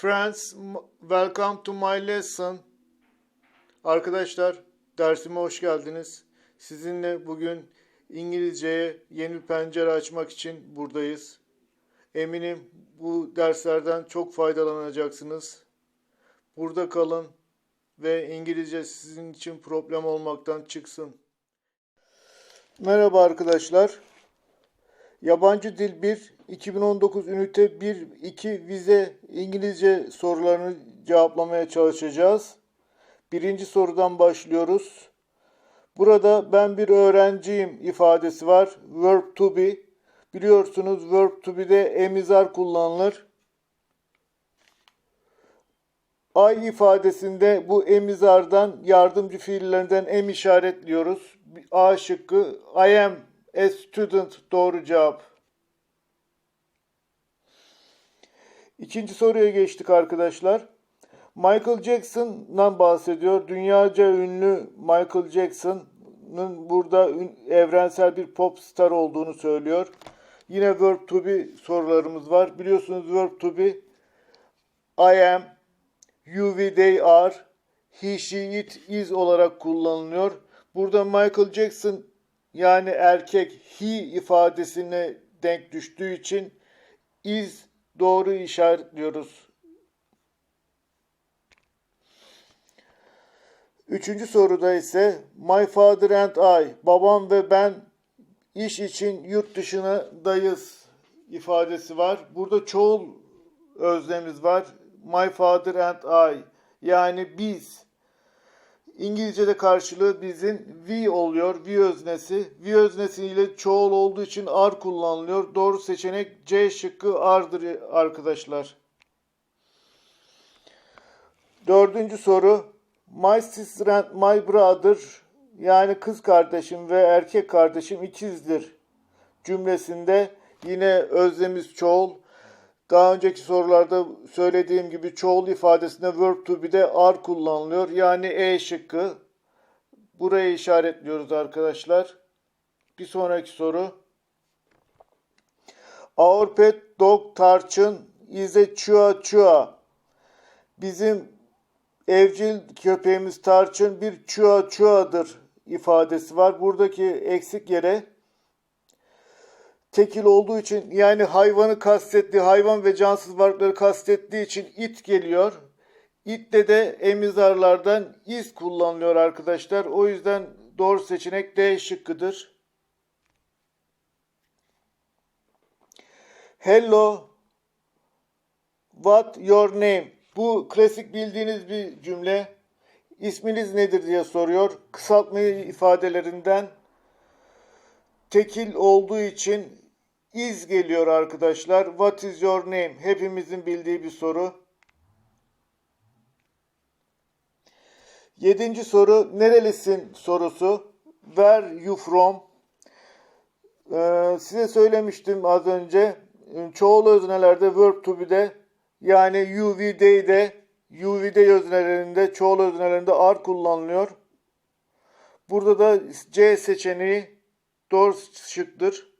Friends, welcome to my lesson. Arkadaşlar, dersime hoş geldiniz. Sizinle bugün İngilizceye yeni bir pencere açmak için buradayız. Eminim bu derslerden çok faydalanacaksınız. Burada kalın ve İngilizce sizin için problem olmaktan çıksın. Merhaba arkadaşlar. Yabancı Dil 1 2019 ünite 1-2 vize İngilizce sorularını cevaplamaya çalışacağız. Birinci sorudan başlıyoruz. Burada ben bir öğrenciyim ifadesi var. Verb to be. Biliyorsunuz verb to be'de emizar kullanılır. Ay ifadesinde bu emizardan yardımcı fiillerinden em işaretliyoruz. A şıkkı I am a student doğru cevap. İkinci soruya geçtik arkadaşlar. Michael Jackson'dan bahsediyor. Dünyaca ünlü Michael Jackson'ın burada evrensel bir pop star olduğunu söylüyor. Yine verb to be sorularımız var. Biliyorsunuz verb to be I am, you, we, they are, he, she, it, is olarak kullanılıyor. Burada Michael Jackson yani erkek he ifadesine denk düştüğü için is doğru işaretliyoruz. Üçüncü soruda ise My father and I, babam ve ben iş için yurt dışındayız ifadesi var. Burada çoğul özlemiz var. My father and I yani biz. İngilizce'de karşılığı bizim we oluyor. We öznesi. We öznesiyle çoğul olduğu için are kullanılıyor. Doğru seçenek C şıkkı are'dır arkadaşlar. Dördüncü soru. My sister and my brother yani kız kardeşim ve erkek kardeşim ikizdir cümlesinde yine özlemiz çoğul. Daha önceki sorularda söylediğim gibi çoğul ifadesinde verb to be'de are kullanılıyor. Yani E şıkkı. Burayı işaretliyoruz arkadaşlar. Bir sonraki soru. Our pet dog Tarçın is a chua chua. Bizim evcil köpeğimiz Tarçın bir chua chua'dır ifadesi var. Buradaki eksik yere tekil olduğu için yani hayvanı kastettiği hayvan ve cansız varlıkları kastettiği için it geliyor. İtte de emizarlardan is kullanılıyor arkadaşlar. O yüzden doğru seçenek D şıkkıdır. Hello, what your name? Bu klasik bildiğiniz bir cümle. İsminiz nedir diye soruyor. Kısaltma ifadelerinden tekil olduğu için is geliyor arkadaşlar. What is your name? Hepimizin bildiği bir soru. Yedinci soru nerelisin sorusu. Where you from? Ee, size söylemiştim az önce. Çoğul öznelerde verb to be'de yani you, we, they'de you, we, they öznelerinde çoğul öznelerinde are kullanılıyor. Burada da C seçeneği doğru şıktır.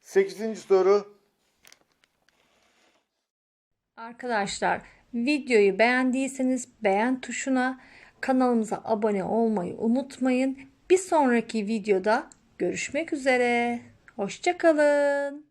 Sekizinci soru. Arkadaşlar videoyu beğendiyseniz beğen tuşuna kanalımıza abone olmayı unutmayın. Bir sonraki videoda görüşmek üzere. Hoşçakalın.